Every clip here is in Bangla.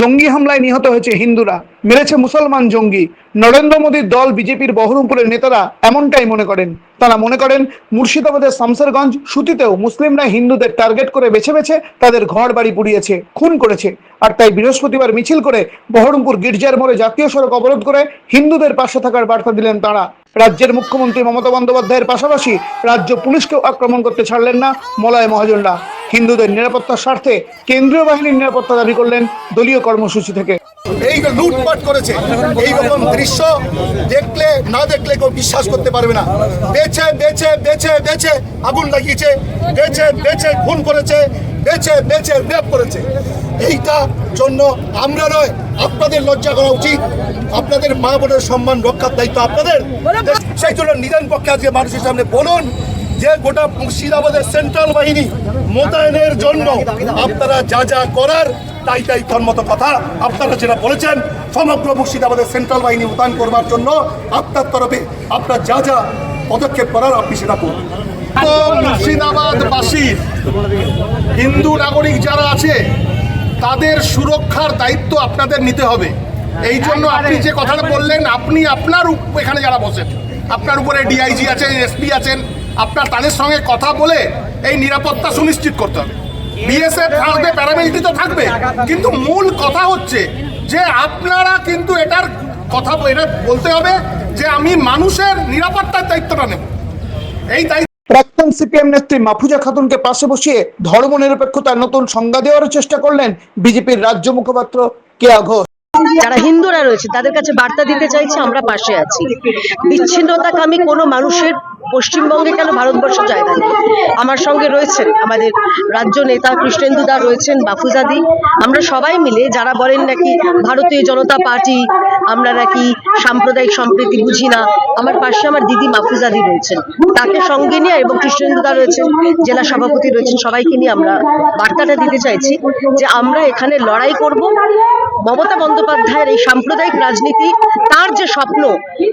জঙ্গি হামলায় নিহত হয়েছে হিন্দুরা। মেরেছে মুসলমান জঙ্গি। নরেন্দ্র মোদীর দল বিজেপির বহরমপুরের নেতারা এমনটাই মনে করেন। তারা মনে করেন, মুর্শিদাবাদের শামসেরগঞ্জ সুতিতেও মুসলিমরা হিন্দুদের টার্গেট করে বেছে বেছে তাদের ঘর বাড়ি পুড়িয়েছে, খুন করেছে। আর তাই বৃহস্পতিবার মিছিল করে বহরমপুর গির্জার মোড়ে জাতীয় সড়ক অবরোধ করে হিন্দুদের পাশে থাকার বার্তা দিলেন তারা। রাজ্যের মুখ্যমন্ত্রী মমতা বন্দ্যোপাধ্যায়ের পাশাপাশি রাজ্য পুলিশকেও আক্রমণ করতে ছাড়লেন না মলয় মহাজনরা। হিন্দুদের নিরাপত্তার স্বার্থে কেন্দ্রীয় বাহিনীর নিরাপত্তা দাবি করলেন দলীয় কর্মসূচি থেকে। এই যে লুটপাট করেছে। এই রকম দৃশ্য দেখলে না দেখলে কেউ বিশ্বাস করতে পারবে না। বেছে বেছে বেছে বেছে আগুন লাগিয়েছে বেছে বেছে খুন করেছে বেছে বেছে রেপ করেছে। এইটা জন্য আমরা নয় আপনাদের লজ্জা করা উচিত। আপনাদের মা বোনের সম্মান রক্ষার দায়িত্ব আপনাদের। সেই জন্য নিদান পক্ষে আজকে মানুষের সামনে বলুন যে গোটা মুর্শিদাবাদের সেন্ট্রাল বাহিনী মোতায়েনের জন্য আপনারা যা যা করার, তাই তাই মত কথা। আপনারা যেটা বলেছেন, সমগ্র মুর্শিদাবাদের সেন্ট্রাল বাহিনী মোতায়েন করবার জন্য আপনার তরফে আপনার যা যা পদক্ষেপ করার আপনি সেটা করুন। তো মুর্শিদাবাদবাসীর হিন্দু নাগরিক যারা আছে, তাদের সুরক্ষার দায়িত্ব আপনাদের নিতে হবে। এই জন্য আপনি যে কথাটা বললেন, আপনি আপনার এখানে যারা বসেন, আপনার উপরে ডিআইজি আছেন এসপি আছেন আপনার তাদের সঙ্গে কথা বলে এই নিরাপত্তা সুনিশ্চিত করতে হবে। বিএসএফ থাকবে প্যারামিলিটারি তো থাকবে। কিন্তু মূল কথা হচ্ছে যে আপনারা কিন্তু এটার কথা এটা বলতে হবে যে আমি মানুষের নিরাপত্তার দায়িত্বটা নেব। এই দায়িত্ব প্রাক্তন সিপিএম নেত্রী মাফুজা খাতুনকে পাশে বসিয়ে ধর্মনিরপেক্ষতার নতুন সংজ্ঞা দেওয়ার চেষ্টা করলেন বিজেপির রাজ্য মুখপাত্র কেয়া ঘোষ। যারা হিন্দুরা রয়েছে তাদের কাছে বার্তা দিতে চাইছি আমরা পাশে আছি। বিচ্ছিন্নতাকামী কোনো মানুষের পশ্চিমবঙ্গে কেন ভারতবর্ষ জায়গা নেই আমার সঙ্গে রয়েছেন আমাদের রাজ্য নেতা কৃষ্ণেন্দুদা রয়েছেন বাফুজাদি আমরা সবাই মিলে যারা বলেন নাকি ভারতীয় জনতা পার্টি, আমরা নাকি সাম্প্রদায়িক সম্প্রীতি বুঝি না, আমার পাশে আমার দিদি মাফুজাদি রয়েছেন। তাকে সঙ্গে নিয়ে এবং কৃষ্ণেন্দুদা রয়েছেন, জেলা সভাপতি রয়েছেন, সবাইকে নিয়ে আমরা বার্তাটা দিতে চাইছি যে আমরা এখানে লড়াই করব। মমতা বন্দ্যোপাধ্যায়ের এই সাম্প্রদায়িক রাজনীতি, তার যে স্বপ্ন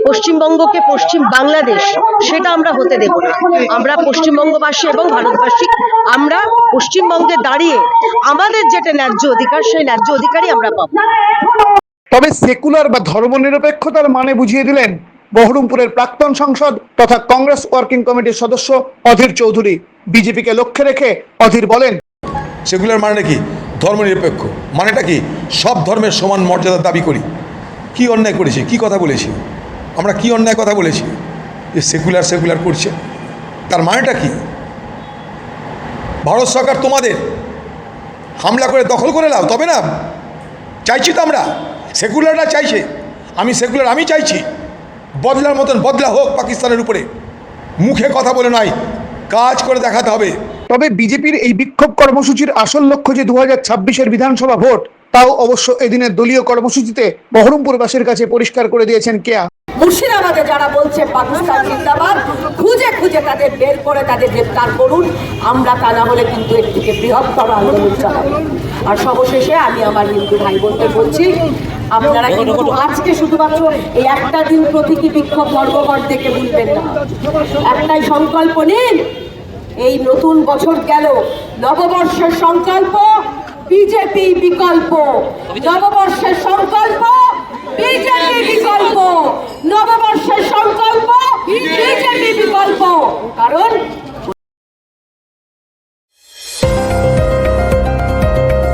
পশ্চিমবঙ্গকে পশ্চিম বাংলাদেশ, সেটা আমরা হতে দেব না। আমরা পশ্চিমবঙ্গবাসী এবং ভারতবাসী আমরা পশ্চিমবঙ্গে দাঁড়িয়ে আমাদের যেটা ন্যায্য অধিকার সেই ন্যায্য অধিকারই আমরা পাবো। তবে সেকুলার বা ধর্মনিরপেক্ষতার মানে বুঝিয়ে দিলেন বহরমপুরের প্রাক্তন সাংসদ তথা কংগ্রেস ওয়ার্কিং কমিটির সদস্য অধীর চৌধুরী। বিজেপিকে লক্ষ্যে রেখে অধীর বলেন সেগুলার মানে কি? ধর্মনিরপেক্ষ। মানেটা কি? সব ধর্মের সমান মর্যাদার দাবি করি। কি অন্যায় করেছি? কি কথা বলেছি? আমরা কি অন্যায় কথা বলেছি? যে সেকুলার সেকুলার করছে। তার মানেটা কি? ভারত সরকার তোমাদের হামলা করে দখল করে নাও তবে না? চাইছি তো আমরা। সেকুলাররা চাইছে। আমি সেকুলার, আমি চাইছি। বদলার মতন বদলা হোক পাকিস্তানের উপরে। মুখে কথা বলে নয়, কাজ করে দেখাতে হবে। তবে বিজেপির এই বিক্ষোভ কর্মসূচির আসল লক্ষ্য যে দু হাজার বিধানসভা ভোট, তাও অবশ্য এদিনের দলীয় কর্মসূচিতে বহরমপুরবাসীর কাছে পরিষ্কার করে দিয়েছেন কেয়া। মুর্শিদাবাদে যারা বলছে পাকিস্তান জিন্দাবাদ খুঁজে খুঁজে তাদের বের করে তাদের গ্রেপ্তার করুন। আমরা তা না হলে কিন্তু এর থেকে বৃহত্তর আন্দোলন চালাবো। আর সর্বশেষে আমি আমার হিন্দু ভাই বোনদের বলছি আপনারা কিন্তু আজকে শুধুমাত্র এই একটা দিন প্রতীকী বিক্ষোভ ধর্মঘট দেখে ভুলবেন না। একটাই সংকল্প নিন এই নতুন বছর গেল। নববর্ষের সংকল্প বিজেপি বিকল্প। নববর্ষের সংকল্প বিজেপি বিকল্প। নববর্ষের সংকল্প বিজেপি বিকল্প। কারণ